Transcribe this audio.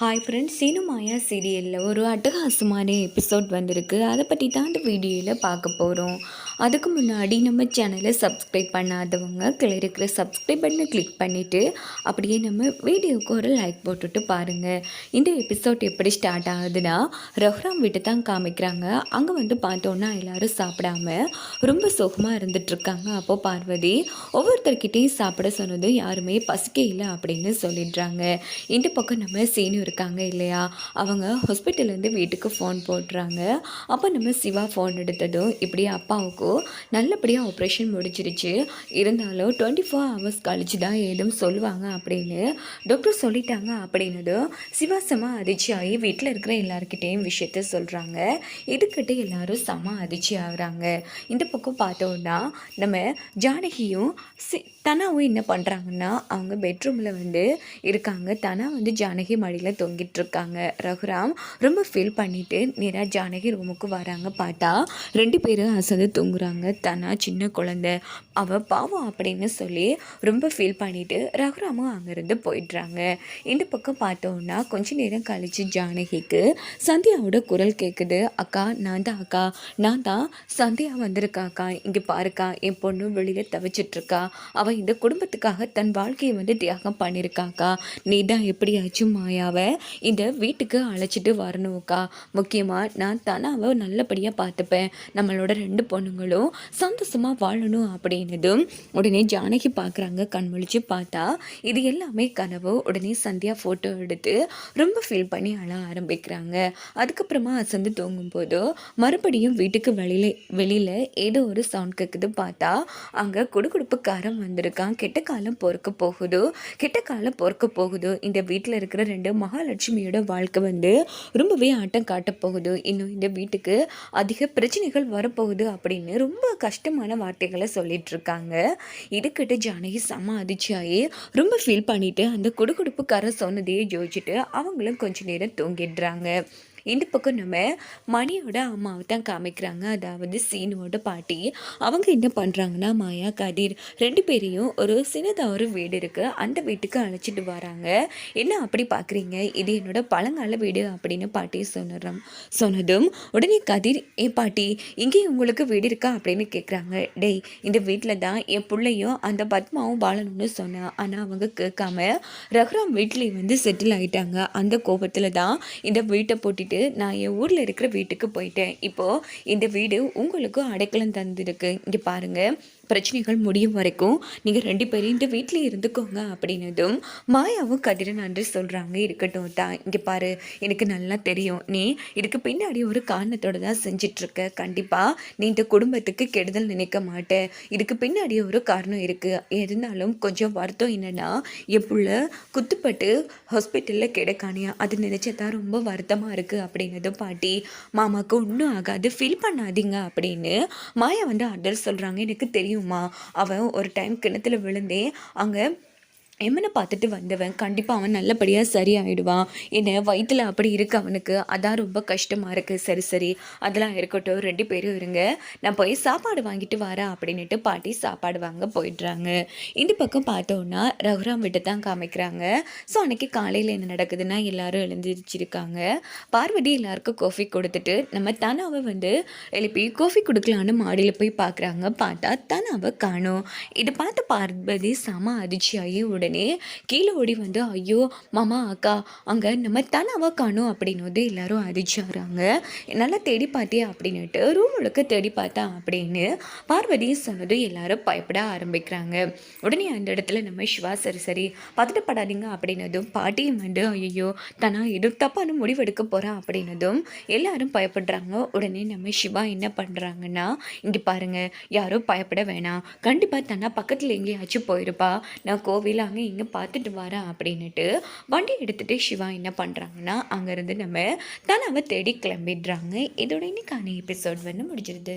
Hi friends சீனுமாயா சீரியலில் ஒரு அட்டகாசமான எபிசோட் வந்திருக்கு. அதை பற்றி தான் இந்த வீடியோவில் பார்க்க போகிறோம் அதுக்கு முன்னாடி நம்ம சேனலை சப்ஸ்கிரைப் பண்ணாதவங்க கீழே இருக்கிற சப்ஸ்கிரைப் பட்டனை கிளிக் பண்ணிவிட்டு அப்படியே நம்ம வீடியோவுக்கு ஒரு லைக் போட்டுட்டு பாருங்கள் இந்த எபிசோட் எப்படி ஸ்டார்ட் ஆகுதுன்னா ரஹ்ராம் வீட்டை தான் காமிக்கிறாங்க. அங்கே வந்து பார்த்தோன்னா எல்லோரும் சாப்பிடாம ரொம்ப சுகமாக இருந்துகிட்ருக்காங்க அப்போது பார்வதி. ஒவ்வொருத்தர்கிட்டையும் சாப்பிட சொன்னது யாருமே பசிக்கே இல்லை அப்படின்னு சொல்லிடுறாங்க. இந்த பக்கம் நம்ம சீனியர் இருக்காங்க இல்லையா? அவங்க ஹாஸ்பிட்டல்லேருந்து வீட்டுக்கு ஃபோன் போடுறாங்க அப்போ நம்ம சிவா ஃபோன் எடுத்ததும் இப்படி அப்பாவுக்கும் நல்லபடியாக ஆப்ரேஷன் முடிஞ்சிருச்சு. இருந்தாலும் டுவெண்ட்டி ஃபோர் ஹவர்ஸ் கழிச்சு தான் ஏதும் சொல்லுவாங்க அப்படின்னு டாக்டர் சொல்லிட்டாங்க அப்படின்னதும் சிவா செம அதிர்ச்சி ஆகி வீட்டில் இருக்கிற எல்லாருக்கிட்டேயும் விஷயத்த சொல்கிறாங்க இதுக்கிட்ட எல்லாரும் செம அதிர்ச்சி ஆகுறாங்க இந்த பக்கம் பார்த்தோன்னா நம்ம ஜானகியும் சி தனாவும் என்ன பண்ணுறாங்கன்னா அவங்க பெட்ரூமில் வந்து இருக்காங்க. தனா வந்து ஜானகி மடியில் தொங்கிட்டு இருக்காங்க ரகுராம் ரொம்ப ஃபீல் பண்ணிவிட்டு நேராக ஜானகி ரூமுக்கு வராங்க பார்த்தா ரெண்டு பேரும் அசந்து தூங்குறாங்க. தனா சின்ன குழந்தை. அவள் பாவம் அப்படின்னு சொல்லி ரொம்ப ஃபீல் பண்ணிவிட்டு ரகுராமும் அங்கேருந்து போயிடுறாங்க. இந்த பக்கம் பார்த்தோன்னா கொஞ்ச நேரம் கழித்து ஜானகிக்கு சந்தியாவோட குரல் கேட்குது அக்கா நான் தான் அக்கா. நான் தான் சந்தியா வந்திருக்கா அக்கா. இங்கே பாருக்கா என் பொண்ணு வெளியில் தவிச்சிட்ருக்கா அவள் இந்த குடும்பத்துக்காக தன் வாழ்க்கையை வந்து தியாகம் பண்ணியிருக்காக்கா நீ தான் எப்படியாச்சும் மாயாவை இந்த வீட்டுக்கு அழைச்சிட்டு வரணும்க்கா முக்கியமாக நான் தனாவை நல்லபடியாக பார்த்துப்பேன். நம்மளோட ரெண்டு பொண்ணுங்களும் சந்தோஷமாக வாழணும் அப்படின்னதும் உடனே ஜானகி பார்க்குறாங்க கண்மொழிச்சு பார்த்தா இது எல்லாமே கனவு. உடனே சந்தியா ஃபோட்டோ எடுத்து ரொம்ப ஃபீல் பண்ணி அழ ஆரம்பிக்கிறாங்க. அதுக்கப்புறமா அசந்து தூங்கும்போது மறுபடியும் வீட்டுக்கு வெளியில் வெளியில் ஏதோ ஒரு சவுண்ட் கேட்குது பார்த்தா அங்கே குடுகுடுப்புக்காரன் வந்திருக்கான். கெட்ட காலம் பொறுக்க போகுதோ? கெட்ட காலம் பொறுக்க போகுதோ? இந்த வீட்டில் இருக்கிற ரெண்டு மகாலட்சுமியோட வாழ்க்கை வந்து ரொம்பவே ஆட்டம் காட்ட போகுது? இன்னும் இந்த வீட்டுக்கு அதிக பிரச்சனைகள் வரப்போகுது? அப்படின்னு ரொம்ப கஷ்டமான வார்த்தைகளை சொல்லிட்டு இருக்காங்க. இதுக்கிட்ட ஜானகி செம்ம அதிர்ச்சியாகி ரொம்ப ஃபீல் பண்ணிட்டு அந்த குடுகுடுப்புக்காரன் சொன்னதையே யோசிச்சுட்டு அவங்களும் கொஞ்ச நேரம் தூங்கிடுறாங்க. இந்த பக்கம் நம்ம மணியோட அம்மாவை தான் காமிக்கிறாங்க. அதாவது சீனுவோட பாட்டி. அவங்க என்ன பண்ணுறாங்கன்னா மாயா கதிர் ரெண்டு பேரையும் ஒரு சின்னதாக ஒரு வீடு இருக்குது அந்த வீட்டுக்கு அழைச்சிட்டு வராங்க. என்ன அப்படி பார்க்குறீங்க இது என்னோட பழங்கால வீடு அப்படின்னு பாட்டி சொன்னோம் சொன்னதும் உடனே கதிர் ஏ பாட்டி இங்கே உங்களுக்கு வீடு இருக்கா? அப்படின்னு கேட்குறாங்க டேய் இந்த வீட்டில் தான் என் பிள்ளையும் அந்த பத்மாவும் வாழணும்னு சொன்னேன் ஆனால் அவங்க கேட்காம ரகுராம் வீட்டிலே வந்து செட்டில் ஆகிட்டாங்க அந்த கோபத்தில் தான் இந்த வீட்டை போட்டுட்டு நான் என் ஊரில் இருக்கிற வீட்டுக்கு போயிட்டேன். இப்போது இந்த வீடு உங்களுக்கும் அடைக்கலம் தந்திருக்கு. இங்கே பாருங்கள் பிரச்சனைகள் முடியும் வரைக்கும் நீங்கள் ரெண்டு பேரும் இந்த வீட்டில் இருந்துக்கோங்க அப்படின்னதும் மாயாவும் கதிரன் நன்றி சொல்கிறாங்க இருக்கட்டும் தான் இங்கே பாரு எனக்கு நல்லா தெரியும். நீ இதுக்கு பின்னாடி ஒரு காரணத்தோடு தான் செஞ்சிட்ருக்க. கண்டிப்பாக நீ இந்த குடும்பத்துக்கு கெடுதல் நினைக்க மாட்டேன் இதுக்கு பின்னாடி ஒரு காரணம் இருக்குது இருந்தாலும் கொஞ்சம் வருத்தம் என்னென்னா என் பிள்ளை குத்துப்பட்டு ஹாஸ்பிட்டலில் கிடைக்கானியா? அது நினச்சதான் ரொம்ப வருத்தமாக இருக்குது அப்படின்னதும் பாட்டி மாமாவுக்கு ஒன்றும் ஆகாது ஃபீல் பண்ணாதீங்க அப்படின்னு மாயா வந்து அடல் சொல்கிறாங்க எனக்கு தெரியுமா அவன் ஒரு டைம் கிணத்துல விழுந்தே அங்கே எம்மனை பார்த்துட்டு வந்தவன் கண்டிப்பாக அவன் நல்லபடியாக சரியாயிடுவான். என்ன வயிற்றில் அப்படி இருக்கு அவனுக்கு. அதான் ரொம்ப கஷ்டமாக இருக்குது சரி சரி. அதெல்லாம் இருக்கட்டும். ரெண்டு பேரும் இருங்க. நான் போய் சாப்பாடு வாங்கிட்டு வரேன் அப்படின்ட்டு பாட்டி சாப்பாடு வாங்க போயிடுறாங்க. இந்த பக்கம் பார்த்தோன்னா ரகுராம் விட்டு தான் காமிக்கிறாங்க. ஸோ அன்றைக்கி காலையில் என்ன நடக்குதுன்னா எல்லாரும் எழுந்திரிச்சிருக்காங்க. பார்வதி எல்லாருக்கும் கோஃபி கொடுத்துட்டு நம்ம தனாவை வந்து எழுப்பி கோஃபி கொடுக்கலான்னு மாடியில் போய் பார்க்குறாங்க. பார்த்தா தனாவை காணும். இதை பார்த்து பார்வதி செம அதிர்ச்சியாகி உடனே உடனே கீழே ஓடி வந்து ஐயோ மாமா அக்கா அங்கே நம்ம தனாவை காணும் அப்படின்னு வந்து எல்லாரும் அரிச்சாராங்க நல்லா தேடி பார்த்தியா அப்படின்னுட்டு ரூம் முழுக்க தேடி பார்த்தா அப்படின்னு பார்வதி சொன்னது எல்லாரும் பயப்பட ஆரம்பிக்கிறாங்க. உடனே அந்த இடத்துல நம்ம சிவா சரி சரி பதட்டப்படாதீங்க அப்படின்னதும் பாட்டியும் வந்து ஐயோ தனா எதுவும் தப்பான முடிவெடுக்க போகிறா அப்படின்னதும் எல்லாரும் பயப்படுறாங்க. உடனே நம்ம சிவா என்ன பண்ணுறாங்கன்னா இங்கே பாருங்கள் யாரும் பயப்பட வேணாம். கண்டிப்பாக தனா பக்கத்தில் எங்கேயாச்சும் போயிருப்பா. நான் கோவில் அங்கே இங்கே பார்த்துட்டு வரேன் அப்படின்னுட்டு வண்டி எடுத்துகிட்டு சிவா என்ன பண்ணுறாங்கன்னா அங்கேருந்து நம்ம தனாவை தேடி கிளம்பிடுறாங்க. இதோட இன்னைக்கான எபிசோட் வந்து முடிஞ்சிருது.